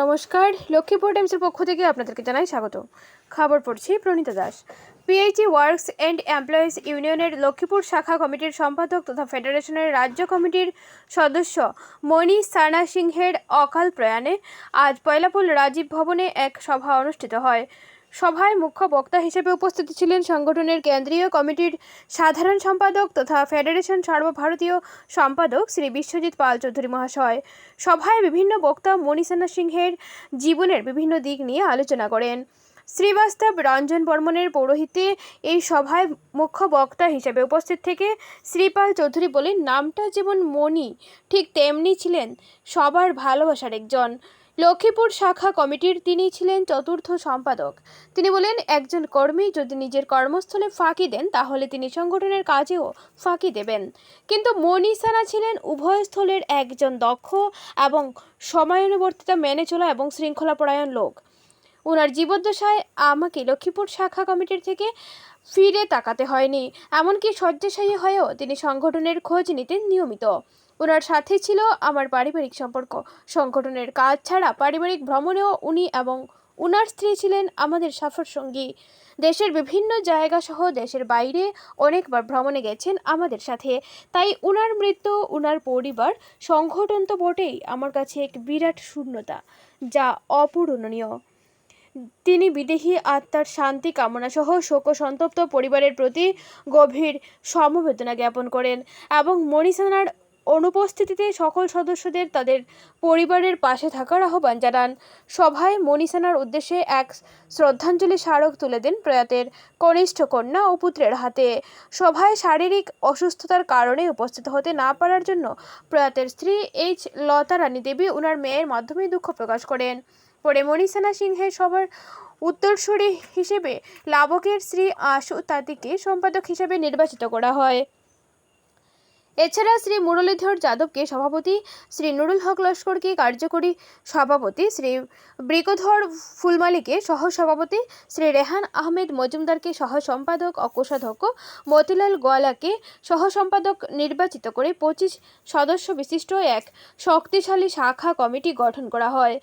নমস্কার। লক্ষ্মীপুর টাইমসের পক্ষ থেকে আপনাদেরকে জানাই স্বাগত। খবর পড়ছি Pranita Das. PHE works and employees ইউনিয়নের লক্ষ্মীপুর শাখা কমিটির সম্পাদক তথা ফেডারেশনের রাজ্য কমিটির সদস্য মণি সানা সিংহের অকাল প্রয়াণে আজ পয়লাপুল রাজীব ভবনে এক সভা অনুষ্ঠিত হয়। সভায় মুখ্য বক্তা হিসেবে উপস্থিত ছিলেন সংগঠনের কেন্দ্রীয় কমিটির সাধারণ সম্পাদক তথা ফেডারেশন সর্বভারতীয় সম্পাদক শ্রী বিশ্বজিৎ পাল চৌধুরী মহাশয়। সভায় বিভিন্ন বক্তা মণিসানা সিংহের জীবনের বিভিন্ন দিক নিয়ে আলোচনা করেন। শ্রীবাস্তব রঞ্জন বর্মনের পৌরোহিত্যে এই সভায় মুখ্য বক্তা হিসেবে উপস্থিত থেকে শ্রীপাল চৌধুরী বলেন, নামটা যেমন মণি, ঠিক তেমনি ছিলেন। সবার ভালোবাসার একজন। লক্ষ্মীপুর শাখা কমিটির তিনি ছিলেন চতুর্থ সম্পাদক। তিনি বলেন, একজন কর্মী যদি নিজের কর্মস্থলে ফাঁকি দেন, তাহলে তিনি সংগঠনের কাজেও ফাঁকি দেবেন। কিন্তু মনীষানা ছিলেন উভয় স্থলের একজন দক্ষ এবং সময়ানুবর্তিতা মেনে চলা এবং শৃঙ্খলাপরায়ণ লোক। ওনার জীবদ্দশায় আমাকে লক্ষ্মীপুর শাখা কমিটির থেকে ফিরে তাকাতে হয়নি, এমনকি শয্যাশায়ী হয়েও তিনি সংগঠনের খোঁজ নিতেন নিয়মিত। ওনার সাথে ছিল আমার পারিবারিক সম্পর্ক। সংগঠনের কাজ ছাড়া পারিবারিক ভ্রমণেও উনি এবং উনার স্ত্রী ছিলেন আমাদের সফর সঙ্গী দেশের বিভিন্ন জায়গা সহ দেশের বাইরে অনেকবার ভ্রমণে গেছেন আমাদের সাথে। তাই উনার মৃত্যু, উনার পরিবার সংগঠন তো বটেই, আমার কাছে এক বিরাট শূন্যতা, যা অপূরণীয় তিনি বিদেহী আত্মার শান্তি কামনা সহ শোক সন্তপ্ত পরিবারের প্রতি গভীর সমবেদনা জ্ঞাপন করেন এবং মণিসানার অনুপস্থিতিতে সকল সদস্যদের তাদের পরিবারের পাশে থাকার আহ্বান জানান। সভায় মণিসানার উদ্দেশ্যে এক শ্রদ্ধাঞ্জলি স্মারক তুলে দেন প্রয়াতের কনিষ্ঠ কন্যা ও পুত্রের হাতে। সভায় শারীরিক অসুস্থতার কারণে উপস্থিত হতে না পারার জন্য প্রয়াতের স্ত্রী এইচ লতা রানী দেবী ওনার মেয়ের মাধ্যমে দুঃখ প্রকাশ করেন। পরে মণিসানা সিংহের সবার উত্তরসূরি হিসেবে লাবকের শ্রী আশু তাঁতিকে সম্পাদক হিসেবে নির্বাচিত করা হয়। এছাড়া শ্রী মুরলীধর যাদবকে সভাপতি, শ্রী নুরুল হক লস্করকে কার্যকরী সভাপতি, শ্রী বৃকধর ফুলমালিকে সহ সভাপতি শ্রী রেহান আহমেদ মজুমদারকে সহ সম্পাদক ও কোষাধ্যক্ষ মতিলাল গোয়ালাকে সহ সম্পাদক নির্বাচিত করে পঁচিশ সদস্য বিশিষ্ট এক শক্তিশালী শাখা কমিটি গঠন করা হয়।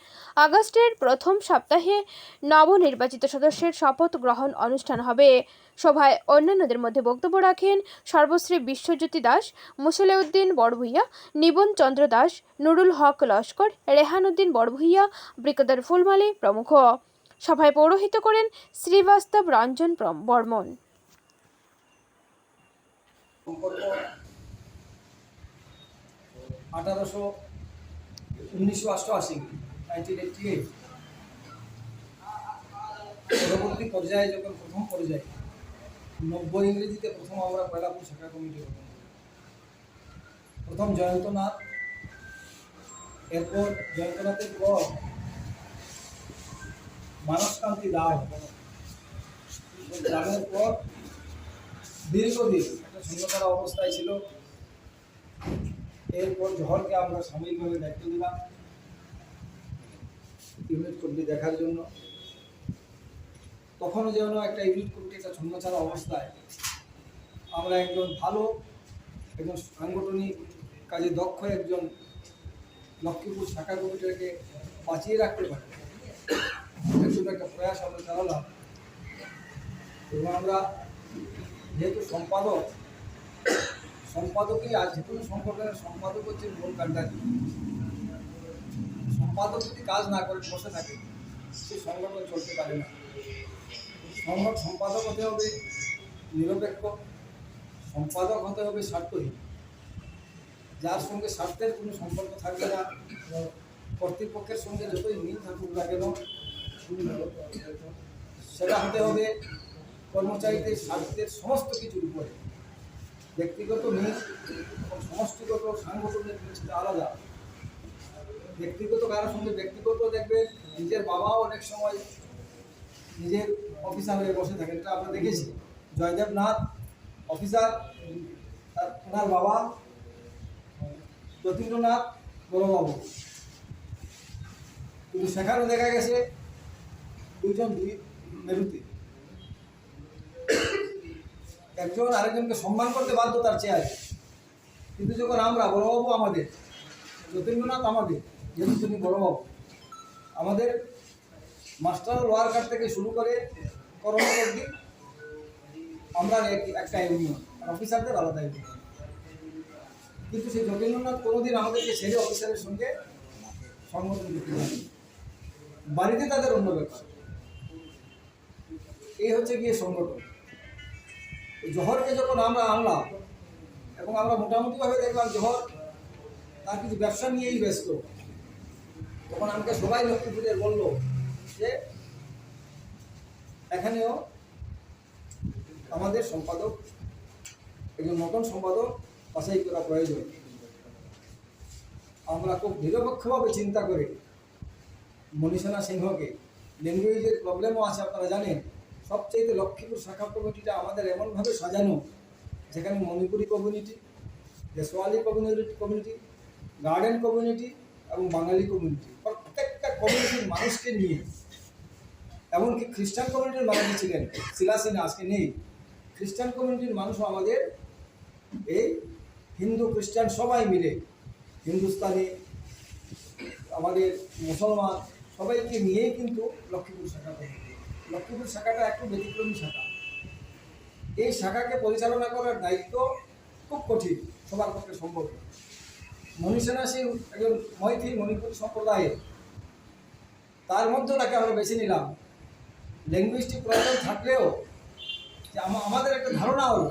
আগস্টের প্রথম সপ্তাহে নবনির্বাচিত সদস্যের শপথ গ্রহণ অনুষ্ঠান হবে। সভায় অন্যান্যদের মধ্যে বক্তব্য রাখেন সর্বশ্রী বিশ্বজ্যোতি দাস, মুসলেউদ্দিন বড়ভূইয়া, নিবন চন্দ্র দাস, নুরুল হক লস্কর রেহান উদ্দিন বড়ভূইয়া ব্রিকদার ফুলমালি প্রমুখ। সভায় পৌরোহিত করেন শ্রীবাস্তব রঞ্জন বর্মন। আঠারোশো উনিশশো অষ্টআশি নাইনটিন এইটটি এইট পরবর্তী পর্যায়ে যখন প্রথম পর্যায়ে নব্বই ইংরেজিতে প্রথম আমরা পয়লাপুর শাখা কমিটি গঠন প্রথম জয়ন্তনাথ, এরপর জয়ন্তনাথের পর মানসকান্তি দাস গ্রামের পর দীর্ঘদিন একটা শূন্যতার অবস্থায় ছিল। এরপর জহরকে আমরা সাময়িকভাবে দায়িত্ব দিলাম। ইউনিট কমিটি দেখার জন্য। তখনও যেন একটা ইউনিট কমিটি একটা ছাড়া অবস্থায় আমরা একজন ভালো, একজন সাংগঠনিক কাজে দক্ষ একজন লক্ষ্মীপুর শাখা কমিটিকে বাঁচিয়ে রাখতে পারি। জন্য একটা প্রয়াস আমরা চালালাম। এবং আমরা যেহেতু সম্পাদক, সম্পাদকই আজ যে কোনো সংগঠনের সম্পাদক হচ্ছে মূল কাণ্ডারি। সম্পাদক যদি কাজ না করে বসে থাকে, সেই সংগঠন চলতে পারে না। সংগঠন সম্পাদক হতে হবে, নিরপেক্ষ সম্পাদক হতে হবে স্বার্থহীন। যার সঙ্গে স্বার্থের কোনো সম্পর্ক থাকবে না কর্তৃপক্ষের সঙ্গে যতই মিল থাকুক না কেন সেটা হতে হবে কর্মচারীদের স্বার্থের সমস্ত কিছুর উপরে। ব্যক্তিগত মিল এবং সমষ্টিগত সাংগঠনিক জিনিসটা আলাদা। ব্যক্তিগত কারোর সঙ্গে ব্যক্তিগত দেখবে, নিজের বাবাও অনেক সময় নিজের অফিসার হয়ে বসে থাকেন, এটা আমরা দেখেছি জয়দেব নাথ, অফিসার, তার ওনার বাবা, যতীন্দ্রনাথ, বড়বাবু। কিন্তু সেখানেও দেখা গেছে দুইজন দুই মেরুতে। একজন আরেকজনকে সম্মান করতে বাধ্য তার চেয়ারে। কিন্তু যখন আমরা, বড়বাবু আমাদের, যতীন্দ্রনাথ আমাদের, যেহেতু তিনি বড়বাবু, আমাদের মাস্টার ওয়ার্কার থেকে শুরু করে অবধি আমরা এক- একটা ইউনিয়ন আর অফিসারদের আলাদা ইউনিয়ন কিন্তু সেই যোগেন্দ্রনাথ কোনোদিন আমাদেরকে ছেড়ে অফিসারের সঙ্গে সংগঠন করতে পারেনি বাড়িতে তাদের অন্য ব্যাপার। এই হচ্ছে গিয়ে সংগঠন। জহরকে যখন আমরা আনলাম, এবং আমরা মোটামুটিভাবে দেখলাম জহর তার কিছু ব্যবসা নিয়েই ব্যস্ত, তখন আমাকে সবাই লক্ষ্মীপুরের বলল যে এখানেও আমাদের সম্পাদক, একজন নতুন সম্পাদক বাছাই করা প্রয়োজন। আমরা খুব নিরপেক্ষভাবে চিন্তা করে মনীষণা সিংহকে, ল্যাঙ্গুয়েজের প্রবলেমও আছে আপনারা জানেন সবচেয়ে লক্ষ্মীপুর শাখা কমিটিটা আমাদের এমনভাবে সাজানো, যেখানে Manipuri community, Deshwali community community, garden community এবং বাঙালি কমিউনিটি, প্রত্যেকটা কমিউনিটির মানুষকে নিয়ে এমনকি খ্রিস্টান কমিউনিটির মানুষ ছিলেন। শিলাসিনা আজকে নেই। খ্রিস্টান কমিউনিটির মানুষও আমাদের এই হিন্দু, খ্রিস্টান সবাই মিলে, হিন্দুস্তানি, আমাদের মুসলমান সবাইকে নিয়েই কিন্তু লক্ষ্মীপুর শাখা লক্ষ্মীপুর শাখাটা একটু ব্যতিক্রমী শাখা। এই শাখাকে পরিচালনা করার দায়িত্ব খুব কঠিন, সবার পক্ষে সম্ভব। মনীষেনা সিং একজন মৈথিল মণিপুর সম্প্রদায়ের। তার মধ্যে তাকে আমরা বেছে নিলাম। ল্যাঙ্গুয়েজটিক প্রবলেম থাকলেও যে আমাদের একটা ধারণা হলো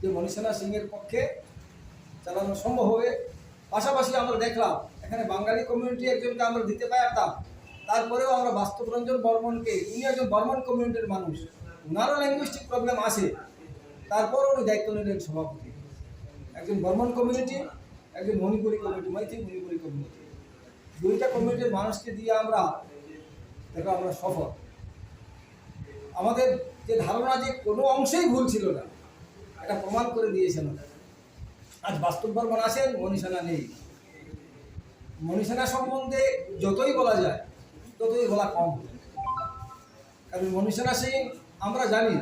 যে মনীষেনা সিংয়ের পক্ষে চালানো সম্ভব হবে। পাশাপাশি আমরা দেখলাম, এখানে বাঙালি কমিউনিটি একজনকে আমরা দিতে পারতাম, তারপরেও আমরা বাস্তবরঞ্জন বর্মনকে, উনি একজন বর্মন কমিউনিটির মানুষ ওনারও ল্যাঙ্গুয়েস্টিক প্রবলেম আছে। তারপরও উনি দায়িত্ব নিলেন সভাপতি। একজন বর্মন কমিউনিটি একজন মণিপুরি কমিউনিটি মাইথিল মণিপুরি কমিউনিটি দুইটা কমিউনিটির মানুষকে দিয়ে আমরা দেখো, আমরা সফল। আমাদের যে ধারণা যে কোনো অংশেই ভুল ছিল না, এটা প্রমাণ করে দিয়েছেন। আজ বাস্তব বর্মন আছেন মনীষানা নেই। মনীষানা সম্বন্ধে যতই বলা যায়, ততই বলা কম। কারণ মনীষানা সিং আমরা জানি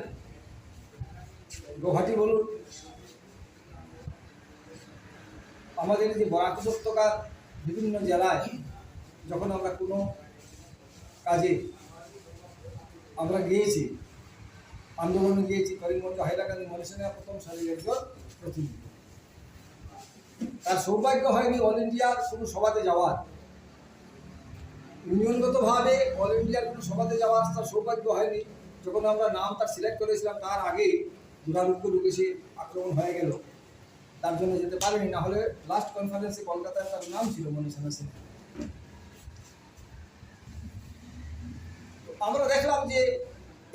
গৌহাটি বলুন, আমাদের যে বরাক উপত্যকার বিভিন্ন জেলায় যখন আমরা কোনো আমরা গিয়েছি, আন্দোলনে গিয়েছি করিমগঞ্জ হাইলাকান্দি মনীষানা প্রথম সারির একজন প্রতিনিধি। তার সৌভাগ্য হয়নি অল ইন্ডিয়ার কোনো সভাতে যাওয়ার। ইউনিয়নগতভাবে অল ইন্ডিয়ার কোনো সভাতে যাওয়ার তার সৌভাগ্য হয়নি। যখন আমরা নাম তার সিলেক্ট করেছিলাম, তার আগে দুরারোগ্য ঢুকেছে আক্রমণ হয়ে গেল। তার জন্য যেতে পারেনি, না হলে লাস্ট কনফারেন্সে কলকাতায় তার নাম ছিল মনীষানা সিং আমরা দেখলাম যে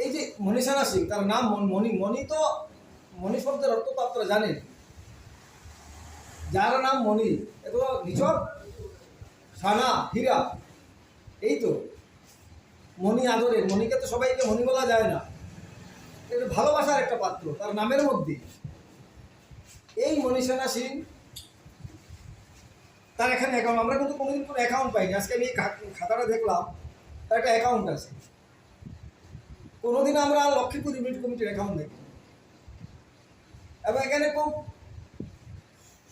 এই যে মনীষানা সিং তার নাম মণি মণি তো মণি শব্দের অর্থ তো আপনারা জানেন। যার নাম মণি, এ তো নিচক সানা, হীরা, এই তো। মণি আদরে মণিকে তো সবাইকে মণি বলা যায় না। এটা ভালোবাসার একটা পাত্র, তার নামের মধ্যে। এই মনীষানা সিং তার এখানে অ্যাকাউন্ট আমরা কিন্তু কোনোদিন কোনো অ্যাকাউন্ট পাইনি। আজকে আমি খাতাটা দেখলাম, তার একটা অ্যাকাউন্ট আছে। কোনোদিন আমরা লক্ষ্মীপুর ইউনিট কমিটির অ্যাকাউন্ট দেখি এবং এখানে খুব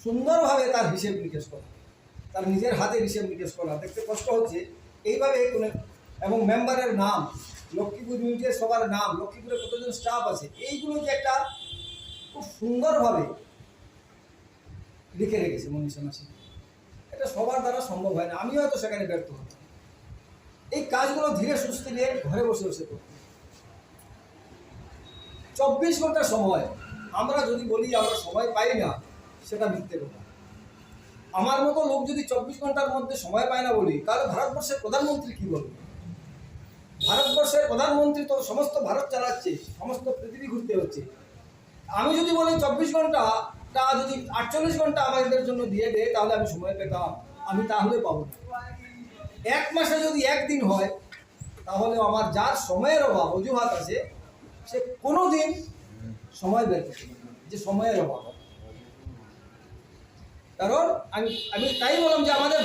সুন্দরভাবে তার হিসেব নিকেশ করা। তার নিজের হাতে হিসেব নিকেশ করা। দেখতে কষ্ট হচ্ছে। এইভাবে এবং মেম্বারের নাম, লক্ষ্মীপুর ইউনিটের সবার নাম, লক্ষ্মীপুরে কতজন স্টাফ আছে এইগুলো যে একটা খুব সুন্দরভাবে লিখে রেখেছে মনীষা মাসি। এটা সবার দ্বারা সম্ভব হয় না। আমি হয়তো সেখানে ব্যর্থ হতাম। এই কাজগুলো ধীরে সুস্থে নিয়ে ঘরে বসে বসে করতাম চব্বিশ ঘণ্টা সময় আমরা যদি বলি আমরা সময় পাই না, সেটা মিথ্যে কথা। আমার মতো লোক যদি চব্বিশ ঘণ্টার মধ্যে সময় পায় না বলি, তাহলে ভারতবর্ষের প্রধানমন্ত্রী কি বলবে? ভারতবর্ষের প্রধানমন্ত্রী তো সমস্ত ভারত চালাচ্ছে, সমস্ত পৃথিবী ঘুরতে হচ্ছে। আমি যদি বলি চব্বিশ ঘণ্টা, তা যদি আটচল্লিশ ঘণ্টা আমাদের জন্য দিয়ে দেয়, তাহলে আমি সময় পেতাম, আমি তাহলে পাবো এক মাসে যদি একদিন হয়, তাহলে আমার যার সময়ের অভাব, অজুহাত আছে সে কোনো দিন সময় বের করতে যে সময়ের অভাব। কারণ আমি আমি তাই বললাম যে আমাদের